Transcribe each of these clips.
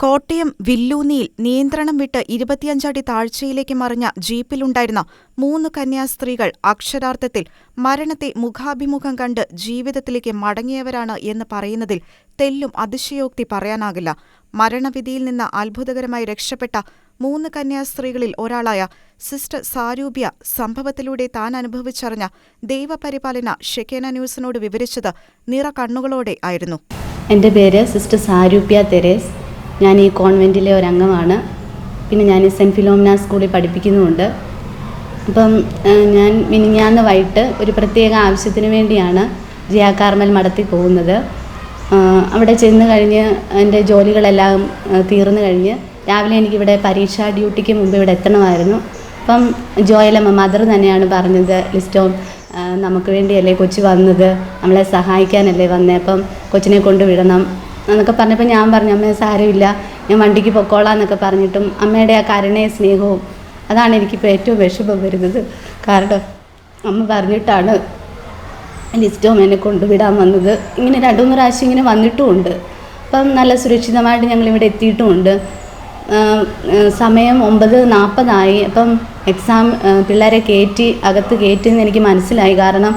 കോട്ടയം വില്ലൂന്നിയിൽ നിയന്ത്രണം വിട്ട് ഇരുപത്തിയഞ്ചടി താഴ്ചയിലേക്ക് മറിഞ്ഞ ജീപ്പിലുണ്ടായിരുന്ന മൂന്ന് കന്യാസ്ത്രീകൾ അക്ഷരാർത്ഥത്തിൽ മരണത്തെ മുഖാഭിമുഖം കണ്ട് ജീവിതത്തിലേക്ക് മടങ്ങിയവരാണ് എന്ന് പറയുന്നതിൽ തെല്ലും അതിശയോക്തി പറയാനാകില്ല. മരണവിധിയിൽ നിന്ന് അത്ഭുതകരമായി രക്ഷപ്പെട്ട മൂന്ന് കന്യാസ്ത്രീകളിൽ ഒരാളായ സിസ്റ്റർ സാരൂപ്യ സംഭവത്തിലൂടെ താൻ അനുഭവിച്ചറിഞ്ഞ ദൈവപരിപാലന ഷെക്കേന ന്യൂസിനോട് വിവരിച്ചത് നിറ കണ്ണുകളോടെ ആയിരുന്നു. എന്റെ പേര് സിസ്റ്റർ സാരൂപ്യ തെരേസ്. ഞാൻ ഈ കോൺവെന്റിലെ ഒരംഗമാണ്. പിന്നെ ഞാൻ സെന്റ് ഫിലോമിന സ്കൂളിൽ പഠിപ്പിക്കുന്നുമുണ്ട്. അപ്പം ഞാൻ മിനിഞ്ഞാന്ന് വൈകിട്ട് ഒരു പ്രത്യേക ആവശ്യത്തിന് വേണ്ടിയാണ് ജിയാ കാർമൽ മഠത്തിൽ പോകുന്നത്. അവിടെ ചെന്ന് കഴിഞ്ഞ് എന്റെ ജോലികളെല്ലാം തീർന്നു കഴിഞ്ഞ് രാവിലെ എനിക്കിവിടെ പരീക്ഷാ ഡ്യൂട്ടിക്ക് മുമ്പ് ഇവിടെ എത്തണമായിരുന്നു. അപ്പം ജോയലമ്മ മദർ തന്നെയാണ് പറഞ്ഞത് ലിസ്റ്റോൺ ആ, നമുക്ക് വേണ്ടിയല്ലേ കൊച്ചു വന്നത്? നമ്മളെ സഹായിക്കാനല്ലേ വന്നേ? അപ്പം കൊച്ചിനെ കൊണ്ട് വിടണം. എന്നൊക്കെ പറഞ്ഞപ്പോൾ ഞാൻ പറഞ്ഞു അമ്മേ സാരമില്ല. ഞാൻ വണ്ടിക്ക് പൊക്കോളാം എന്നൊക്കെ പറഞ്ഞിട്ടും അമ്മയുടെ ആ കരുണയും സ്നേഹവും അതാണ് എനിക്കിപ്പോൾ ഏറ്റവും വിഷമം വരുന്നത്. കാരണം അമ്മ പറഞ്ഞിട്ടാണ് ലിസ്റ്റോം എന്നെ കൊണ്ടുവിടാൻ വന്നത്. ഇങ്ങനെ രണ്ടു മൂന്ന് പ്രാവശ്യം ഇങ്ങനെ വന്നിട്ടുമുണ്ട്. അപ്പം നല്ല സുരക്ഷിതമായിട്ട് ഞങ്ങൾ ഇവിടെ എത്തിയിട്ടുമുണ്ട് സമയം ഒമ്പത് നാൽപ്പതായി അപ്പം എക്സാം പിള്ളേരെ കയറ്റി അകത്ത് കയറ്റിയെന്ന് എനിക്ക് മനസ്സിലായി. കാരണം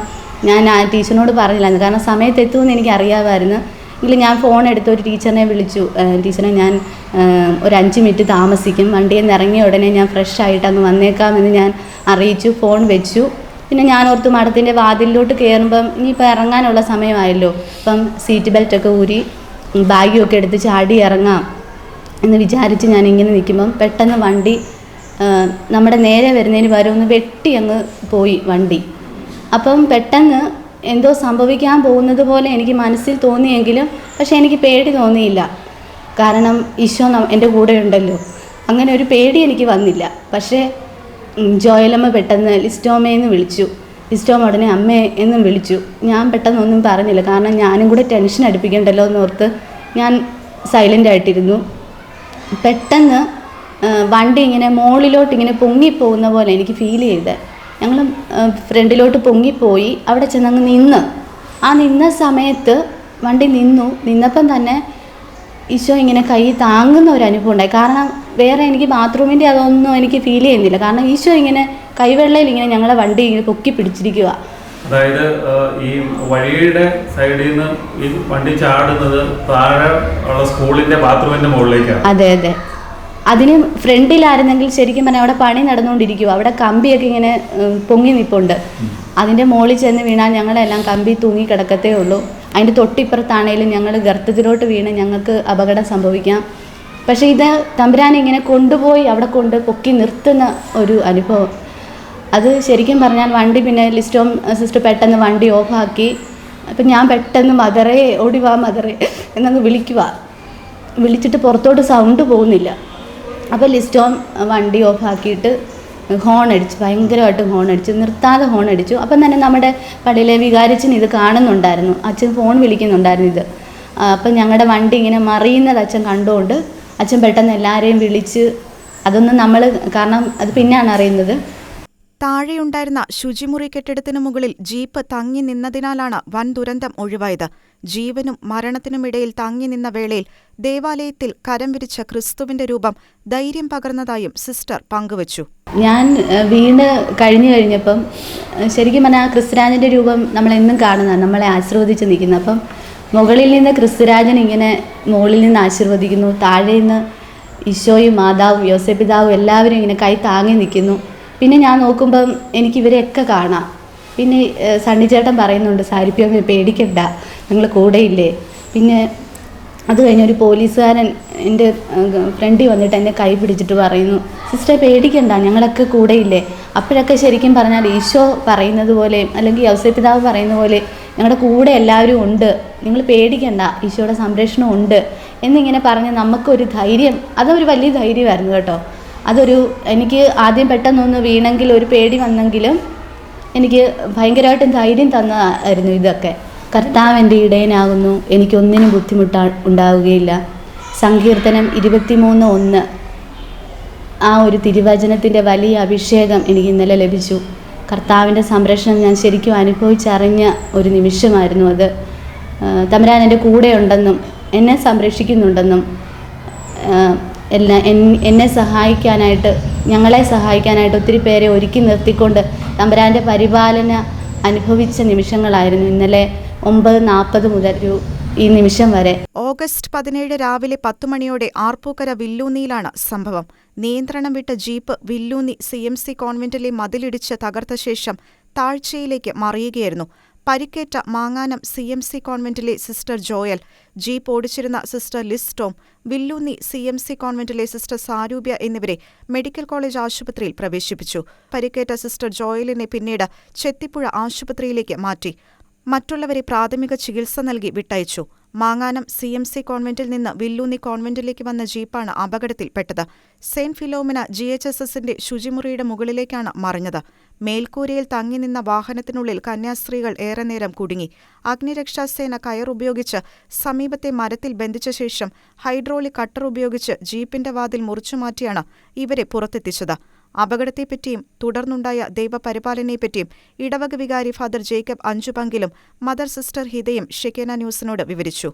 ഞാൻ ആ ടീച്ചറിനോട് പറഞ്ഞില്ലായിരുന്നു. കാരണം സമയത്ത് എത്തുമെന്ന് എനിക്ക് അറിയാമായിരുന്നു. എങ്കിലും ഞാൻ ഫോൺ എടുത്ത് ഒരു ടീച്ചറിനെ വിളിച്ചു. ടീച്ചറെ ഞാൻ ഒരു അഞ്ച് മിനിറ്റ് താമസിക്കും. വണ്ടിയിൽ നിന്ന് ഇറങ്ങിയ ഉടനെ ഞാൻ ഫ്രഷ് ആയിട്ട് അങ്ങ് വന്നേക്കാമെന്ന് ഞാൻ അറിയിച്ചു ഫോൺ വെച്ചു. പിന്നെ ഞാൻ ഓർത്ത് മഠത്തിന്റെ വാതിലിലോട്ട് കയറുമ്പം ഇനിയിപ്പോൾ ഇറങ്ങാനുള്ള സമയമായല്ലോ. അപ്പം സീറ്റ് ബെൽറ്റൊക്കെ ഊരി ബാഗുമൊക്കെ എടുത്ത് ചാടി ഇറങ്ങാം. എന്ന് വിചാരിച്ച് ഞാൻ ഇങ്ങനെ നിൽക്കുമ്പം പെട്ടെന്ന് വണ്ടി നമ്മുടെ നേരെ വരുന്നതിന് പകരം ഒന്ന് വെട്ടി അങ്ങ് പോയി വണ്ടി. അപ്പം പെട്ടെന്ന് എന്തോ സംഭവിക്കാൻ പോകുന്നത് പോലെ എനിക്ക് മനസ്സിൽ തോന്നിയെങ്കിലും പക്ഷേ എനിക്ക് പേടി തോന്നിയില്ല. കാരണം ഈശോ എന്റെ കൂടെ ഉണ്ടല്ലോ. അങ്ങനെ ഒരു പേടി എനിക്ക് വന്നില്ല. പക്ഷേ ജോയലമ്മ പെട്ടെന്ന് ലിസ്റ്റോമേന്ന് വിളിച്ചു. ലിസ്റ്റോമ ഉടനെ അമ്മേ എന്നും വിളിച്ചു. ഞാൻ പെട്ടെന്നൊന്നും പറഞ്ഞില്ല. കാരണം ഞാനും കൂടെ ടെൻഷൻ അടുപ്പിക്കണ്ടല്ലോ എന്ന് ഓർത്ത് ഞാൻ സൈലന്റ് ആയിട്ടിരുന്നു. പെട്ടെന്ന് വണ്ടി ഇങ്ങനെ മുകളിലോട്ട് ഇങ്ങനെ പൊങ്ങിപ്പോകുന്ന പോലെ എനിക്ക് ഫീൽ ചെയ്ത്. ഞങ്ങൾ ഫ്രണ്ടിലോട്ട് പൊങ്ങിപ്പോയി. അവിടെ ചെന്നങ്ങ് നിന്ന്. ആ നിന്ന സമയത്ത് വണ്ടി നിന്നു. നിന്നപ്പം തന്നെ ഈശോ ഇങ്ങനെ കൈ താങ്ങുന്ന ഒരു അനുഭവം ഉണ്ടായി. കാരണം വേറെ എനിക്ക് ബാത്റൂമിന്റെ അതൊന്നും എനിക്ക് ഫീൽ ചെയ്യുന്നില്ല. കാരണം ഈശോ ഇങ്ങനെ കൈവെള്ളയിൽ ഇങ്ങനെ ഞങ്ങളെ വണ്ടി ഇങ്ങനെ പൊക്കി പിടിച്ചിരിക്കുക അതായത് ഈ വഴിയുടെ സൈഡിൽ നിന്ന് ഈ വണ്ടി ചാടുന്നത് താഴെ ഉള്ള സ്കൂളിന്റെ ബാത്റൂമിന്റെ മുകളിലേക്കാണ്. അതെ അതെ. അതിന് ഫ്രണ്ടിലായിരുന്നെങ്കിൽ ശരിക്കും പറഞ്ഞാൽ അവിടെ പണി നടന്നുകൊണ്ടിരിക്കുക അവിടെ കമ്പിയൊക്കെ ഇങ്ങനെ പൊങ്ങി നിൽപ്പുണ്ട് അതിന്റെ മുകളിൽ ചെന്ന് വീണാൽ ഞങ്ങളെല്ലാം കമ്പി തൂങ്ങി കിടക്കത്തേ ഉള്ളൂ. അതിന്റെ തൊട്ടിപ്പുറത്താണേലും ഞങ്ങൾ ഗർത്തത്തിലോട്ട് വീണ് ഞങ്ങൾക്ക് അപകടം സംഭവിക്കാം. പക്ഷേ ഇത് തമ്പുരാൻ ഇങ്ങനെ കൊണ്ടുപോയി അവിടെ കൊണ്ട് പൊക്കി നിർത്തുന്ന ഒരു അനുഭവം. അത് ശരിക്കും പറഞ്ഞാൽ വണ്ടി പിന്നെ ലിസ്റ്റോം സിസ്റ്റർ പെട്ടെന്ന് വണ്ടി ഓഫാക്കി. അപ്പം ഞാൻ പെട്ടെന്ന് മദറേ ഓടിവാ മദറേ എന്നങ്ങ് വിളിക്കുക വിളിച്ചിട്ട് പുറത്തോട്ട് സൗണ്ട് പോകുന്നില്ല. അപ്പോൾ ലിസ്റ്റോം വണ്ടി ഓഫാക്കിയിട്ട് ഹോൺ അടിച്ചു. ഭയങ്കരമായിട്ട് ഹോൺ അടിച്ചു. നിർത്താതെ ഹോൺ അടിച്ചു. അപ്പം തന്നെ നമ്മുടെ പള്ളിയിലെ വികാരിച്ചൻ ഇത് കാണുന്നുണ്ടായിരുന്നു. അച്ഛൻ ഫോൺ വിളിക്കുന്നുണ്ടായിരുന്നു ഇത്. അപ്പം ഞങ്ങളുടെ വണ്ടി ഇങ്ങനെ മറിയുന്നത് അച്ഛൻ കണ്ടുകൊണ്ട് അച്ഛൻ പെട്ടെന്ന് എല്ലാവരെയും വിളിച്ച് അതൊന്നും നമ്മൾ കാരണം അത് പിന്നെയാണ് അറിയുന്നത്. താഴെയുണ്ടായിരുന്ന ശുചിമുറി കെട്ടിടത്തിനു മുകളിൽ ജീപ്പ് തങ്ങി നിന്നതിനാലാണ് വൻ ദുരന്തം ഒഴിവായത്. ജീവനും മരണത്തിനുമിടയിൽ തങ്ങി നിന്ന വേളയിൽ ദേവാലയത്തിൽ കരം വിരിച്ച ക്രിസ്തുവിന്റെ രൂപം ധൈര്യം പകർന്നതായും സിസ്റ്റർ പങ്കുവച്ചു. ഞാൻ വീണ് കഴിഞ്ഞു കഴിഞ്ഞപ്പം ശരിക്കും പറഞ്ഞാൽ ക്രിസ്തുരാജന്റെ രൂപം നമ്മളെന്നും കാണുന്നതാണ്. നമ്മളെ ആശീർവദിച്ച് നിൽക്കുന്നത് അപ്പം മുകളിൽ നിന്ന് ക്രിസ്തുരാജൻ ഇങ്ങനെ മുകളിൽ നിന്ന് ആശീർവദിക്കുന്നു. താഴെ നിന്ന് ഈശോയും മാതാവും യോസപിതാവും എല്ലാവരും ഇങ്ങനെ കൈ താങ്ങി നിൽക്കുന്നു. പിന്നെ ഞാൻ നോക്കുമ്പം എനിക്ക് ഇവരെയൊക്കെ കാണാം. പിന്നെ സണ്ണി ചേട്ടൻ പറയുന്നുണ്ട് സാരിപ്പിയമ്മ പേടിക്കണ്ട നിങ്ങൾ കൂടെയില്ലേ. പിന്നെ അത് കഴിഞ്ഞൊരു പോലീസുകാരൻ എന്റെ ഫ്രണ്ടിൽ വന്നിട്ട് എന്നെ കൈ പിടിച്ചിട്ട് പറയുന്നു സിസ്റ്റർ പേടിക്കണ്ട ഞങ്ങളൊക്കെ കൂടെയില്ലേ. അപ്പോഴൊക്കെ ശരിക്കും പറഞ്ഞാൽ ഈശോ പറയുന്നത് പോലെ അല്ലെങ്കിൽ ഔസപിതാവ് പറയുന്ന പോലെ ഞങ്ങളുടെ കൂടെ എല്ലാവരും ഉണ്ട്. നിങ്ങൾ പേടിക്കണ്ട ഈശോയുടെ സംരക്ഷണം ഉണ്ട്. എന്നിങ്ങനെ പറഞ്ഞ് നമുക്കൊരു ധൈര്യം അതൊരു വലിയ ധൈര്യമായിരുന്നു കേട്ടോ. അതൊരു എനിക്ക് ആദ്യം പെട്ടെന്നൊന്ന് വീണെങ്കിൽ ഒരു പേടി വന്നെങ്കിലും എനിക്ക് ഭയങ്കരമായിട്ട് ധൈര്യം തന്നതായിരുന്നു ഇതൊക്കെ. കർത്താവ് എന്റെ ഇടയനാകുന്നു. എനിക്കൊന്നിനും ബുദ്ധിമുട്ടാ ഉണ്ടാവുകയില്ല. സങ്കീർത്തനം ഇരുപത്തിമൂന്ന് ഒന്ന്. ആ ഒരു തിരുവചനത്തിന്റെ വലിയ അഭിഷേകം എനിക്ക് ഇന്നലെ ലഭിച്ചു. കർത്താവിന്റെ സംരക്ഷണം ഞാൻ ശരിക്കും അനുഭവിച്ചറിഞ്ഞ ഒരു നിമിഷമായിരുന്നു അത്. തമരാൻ എന്റെ കൂടെ ഉണ്ടെന്നും എന്നെ സംരക്ഷിക്കുന്നുണ്ടെന്നും എല്ലാ എന്നെ സഹായിക്കാനായിട്ട് ഞങ്ങളെ സഹായിക്കാനായിട്ട് ഒത്തിരി പേരെ ഒരുക്കി നിർത്തിക്കൊണ്ട് തമ്പുരാന്റെ പരിപാലന അനുഭവിച്ച നിമിഷങ്ങളായിരുന്നു ഇന്നലെ ഒമ്പത് നാൽപ്പത് മുതൽ ഈ നിമിഷം വരെ. ഓഗസ്റ്റ് പതിനേഴ് രാവിലെ പത്തു മണിയോടെ ആർപ്പൂക്കര വില്ലൂന്നിയിലാണ് സംഭവം. നിയന്ത്രണം വിട്ട jeep Villoonni C M C കോൺവെന്റിലെ മതിലിടിച്ച് തകർത്ത ശേഷം താഴ്ചയിലേക്ക് മറിയുകയായിരുന്നു. പരിക്കേറ്റ മാങ്ങാനം സി എം സി കോൺവെന്റിലെ സിസ്റ്റർ ജോയൽ ജീപ്പ് ഓടിച്ചിരുന്ന sister Listom Villoonni C M C കോൺവെന്റിലെ sister Saroopya എന്നിവരെ മെഡിക്കൽ കോളേജ് ആശുപത്രിയിൽ പ്രവേശിപ്പിച്ചു. പരിക്കേറ്റ സിസ്റ്റർ ജോയലിനെ പിന്നീട് ചെത്തിപ്പുഴ ആശുപത്രിയിലേക്ക് മാറ്റി. മറ്റുള്ളവരെ പ്രാഥമിക ചികിത്സ നൽകി വിട്ടയച്ചു. മാങ്ങാനം സി എം സി കോൺവെന്റിൽ നിന്ന് വില്ലൂന്നി കോൺവെന്റിലേക്ക് വന്ന ജീപ്പാണ് അപകടത്തിൽപ്പെട്ടത്. Saint Philomena G H S എസിന്റെ ശുചിമുറിയുടെ മുകളിലേക്കാണ് മറിഞ്ഞത്. മേൽക്കൂരയിൽ തങ്ങി നിന്ന വാഹനത്തിനുള്ളിൽ കന്യാസ്ത്രീകൾ ഏറെ നേരം കുടുങ്ങി. അഗ്നിരക്ഷാസേന കയറുപയോഗിച്ച് സമീപത്തെ മരത്തിൽ ബന്ധിച്ച ശേഷം ഹൈഡ്രോളിക് കട്ടർ ഉപയോഗിച്ച് ജീപ്പിന്റെ വാതിൽ മുറിച്ചുമാറ്റിയാണ് ഇവരെ പുറത്തെത്തിച്ചത്. അപകടത്തെപ്പറ്റിയും തുടർന്നുണ്ടായ ദൈവപരിപാലനയെപ്പറ്റിയും ഇടവക വികാരി ഫാദർ ജേക്കബ് അഞ്ചുപങ്കിലും മദർ സിസ്റ്റർ ഹിതയും ഷെക്കേന ന്യൂസിനോട് വിവരിച്ചു.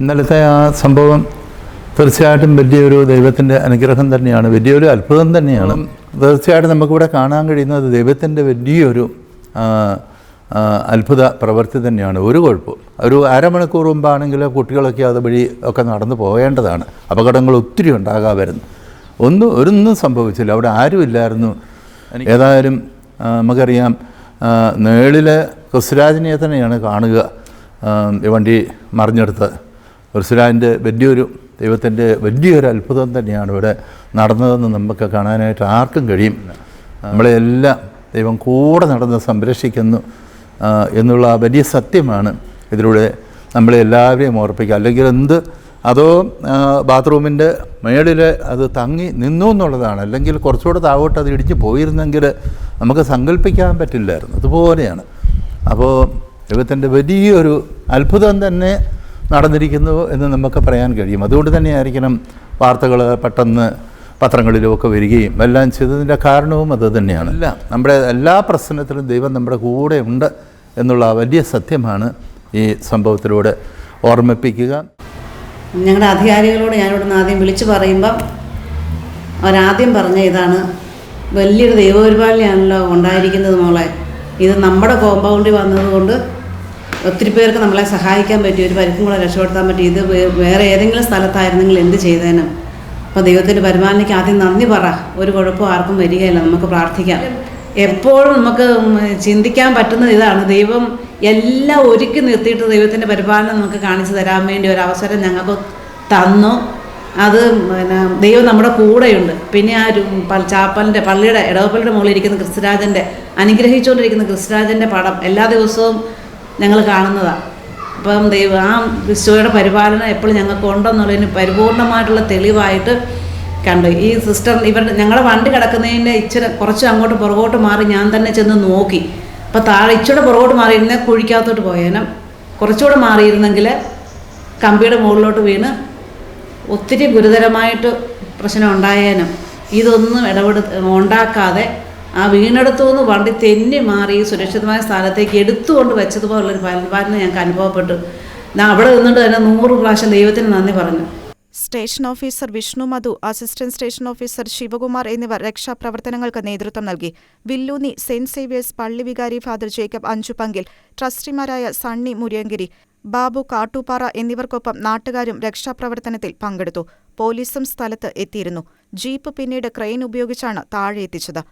ഇന്നലത്തെ ആ സംഭവം തീർച്ചയായിട്ടും വലിയൊരു ദൈവത്തിന്റെ അനുഗ്രഹം തന്നെയാണ് വലിയൊരു അത്ഭുതം തന്നെയാണ്. തീർച്ചയായിട്ടും നമുക്കിവിടെ കാണാൻ കഴിയുന്നത് ദൈവത്തിന്റെ വലിയൊരു അത്ഭുത പ്രവൃത്തി തന്നെയാണ്. ഒരു കുഴപ്പവും. ഒരു അരമണിക്കൂർ മുമ്പാണെങ്കിൽ കുട്ടികളൊക്കെ അതുവഴി ഒക്കെ നടന്നു പോകേണ്ടതാണ്. അപകടങ്ങൾ ഒത്തിരി ഉണ്ടാകാമായിരുന്നു ഒന്നും ഒരൊന്നും സംഭവിച്ചില്ല. അവിടെ ആരുമില്ലായിരുന്നു. ഏതായാലും നമുക്കറിയാം നേളിലെ ക്രിസ്തുരാജിനെ തന്നെയാണ് കാണുക. ഈ വണ്ടി മറിഞ്ഞെടുത്ത്. ക്രിസ്തുരാജിന്റെ വലിയൊരു ദൈവത്തിന്റെ വലിയൊരു അത്ഭുതം തന്നെയാണ് ഇവിടെ നടന്നതെന്ന് നമുക്ക് കാണാനായിട്ട് ആർക്കും കഴിയും. നമ്മളെല്ലാം ദൈവം കൂടെ നടന്ന് സംരക്ഷിക്കുന്നു എന്നുള്ള വലിയ സത്യമാണ് ഇതിലൂടെ നമ്മളെ എല്ലാവരെയും ഓർപ്പിക്കുക. അല്ലെങ്കിൽ എന്ത് അതോ ബാത്റൂമിന്റെ മേളിൽ അത് തങ്ങി നിന്നു എന്നുള്ളതാണ്. അല്ലെങ്കിൽ കുറച്ചുകൂടെ താവോട്ട് അത് ഇടിച്ച് പോയിരുന്നെങ്കിൽ നമുക്ക് സങ്കല്പിക്കാൻ പറ്റില്ലായിരുന്നു. അതുപോലെയാണ്. അപ്പോൾ ദൈവത്തിന്റെ വലിയൊരു അത്ഭുതം തന്നെ നടന്നിരിക്കുന്നു എന്ന് നമുക്ക് പറയാൻ കഴിയും. അതുകൊണ്ട് തന്നെയായിരിക്കണം വാർത്തകൾ പെട്ടെന്ന് പത്രങ്ങളിലുമൊക്കെ വരികയും എല്ലാം ചെയ്തതിന്റെ കാരണവും അത് തന്നെയാണ്. അല്ല. നമ്മുടെ എല്ലാ പ്രശ്നത്തിലും ദൈവം നമ്മുടെ കൂടെ ഉണ്ട് എന്നുള്ള വലിയ സത്യമാണ് ഈ സംഭവത്തിലൂടെ ഓർമ്മിപ്പിക്കുക. ഞങ്ങളുടെ അധികാരികളോട് ഞാൻ ഇവിടുന്ന് ആദ്യം വിളിച്ചു പറയുമ്പം അവരാദ്യം പറഞ്ഞ ഇതാണ് വലിയൊരു ദൈവപരിപാലനയാണല്ലോ ഉണ്ടായിരിക്കുന്നത് മോളെ. ഇത് നമ്മുടെ കോമ്പൗണ്ടിൽ വന്നതുകൊണ്ട് ഒത്തിരി പേർക്ക് നമ്മളെ സഹായിക്കാൻ പറ്റി ഒരു പരിക്കും കൂടെ രക്ഷപ്പെടുത്താൻ പറ്റി. ഇത് വേറെ ഏതെങ്കിലും സ്ഥലത്തായിരുന്നെങ്കിൽ എന്ത് ചെയ്തേനും? അപ്പോൾ ദൈവത്തിന്റെ പരിപാലനയ്ക്ക് ആദ്യം നന്ദി പറ. ഒരു കുഴപ്പം ആർക്കും വരികയില്ല. നമുക്ക് പ്രാർത്ഥിക്കാം. എപ്പോഴും നമുക്ക് ചിന്തിക്കാൻ പറ്റുന്നത് ഇതാണ്. ദൈവം എല്ലാം ഒരുക്കി നിർത്തിയിട്ട് ദൈവത്തിന്റെ പരിപാലനം നമുക്ക് കാണിച്ചു തരാൻ വേണ്ടി ഒരു അവസരം ഞങ്ങൾക്ക് തന്നു. അത് പിന്നെ ദൈവം നമ്മുടെ കൂടെയുണ്ട്. പിന്നെ ആ ഒരു ചാപ്പലിന്റെ പള്ളിയുടെ ഇടവപ്പള്ളിയുടെ മുകളിൽ ഇരിക്കുന്ന ക്രിസ്തുരാജന്റെ അനുഗ്രഹിച്ചുകൊണ്ടിരിക്കുന്ന ക്രിസ്തുരാജന്റെ പടം എല്ലാ ദിവസവും ഞങ്ങൾ കാണുന്നതാണ് അപ്പം ദൈവം ആ വിശ്വയുടെ പരിപാലനം എപ്പോഴും ഞങ്ങൾക്ക് ഉണ്ടെന്നുള്ളതിന് പരിപൂർണമായിട്ടുള്ള തെളിവായിട്ട് കണ്ടു. ഈ സിസ്റ്റർ ഇവരുടെ ഞങ്ങളുടെ വണ്ടി കിടക്കുന്നതിന്റെ ഇച്ചിരി കുറച്ച് അങ്ങോട്ട് പുറകോട്ട് മാറി ഞാൻ തന്നെ ചെന്ന് നോക്കി. അപ്പോൾ താഴെ ഇച്ചിരി പുറകോട്ട് മാറിയിരുന്നേ കുഴിക്കകത്തോട്ട് പോയേനും കുറച്ചുകൂടെ മാറിയിരുന്നെങ്കിൽ കമ്പിയുടെ മുകളിലോട്ട് വീണ് ഒത്തിരി ഗുരുതരമായിട്ട് പ്രശ്നം ഉണ്ടായേനും. ഇതൊന്നും ഇടപെടു ഉണ്ടാക്കാതെ ആ വീണെടുത്തു നിന്ന് വണ്ടി തെന്നി മാറി സുരക്ഷിതമായ സ്ഥാനത്തേക്ക് എടുത്തുകൊണ്ട് വെച്ചതുപോലുള്ളൊരു പരിപാലനം ഞങ്ങൾക്ക് അനുഭവപ്പെട്ടു. ഞാൻ അവിടെ നിന്നിട്ട് തന്നെ നൂറ് പ്രാവശ്യം ദൈവത്തിന് നന്ദി പറഞ്ഞു. Station officer Vishnu Madhu assistant station officer Sivakumar എന്നിവർ രക്ഷാപ്രവർത്തനങ്ങൾക്ക് നേതൃത്വം നൽകി. വില്ലൂനി സെന്റ് സേവിയേഴ്സ് പള്ളി വികാരി ഫാദർ ജേക്കബ് അഞ്ചുപങ്കിൽ ട്രസ്റ്റിമാരായ സണ്ണി മുരിയങ്കിരി ബാബു കാട്ടുപാറ എന്നിവർക്കൊപ്പം നാട്ടുകാരും രക്ഷാപ്രവർത്തനത്തിൽ പങ്കെടുത്തു. പോലീസും സ്ഥലത്ത് എത്തിയിരുന്നു. ജീപ്പ് പിന്നീട് ക്രെയിൻ ഉപയോഗിച്ചാണ് താഴെ എത്തിച്ചത്.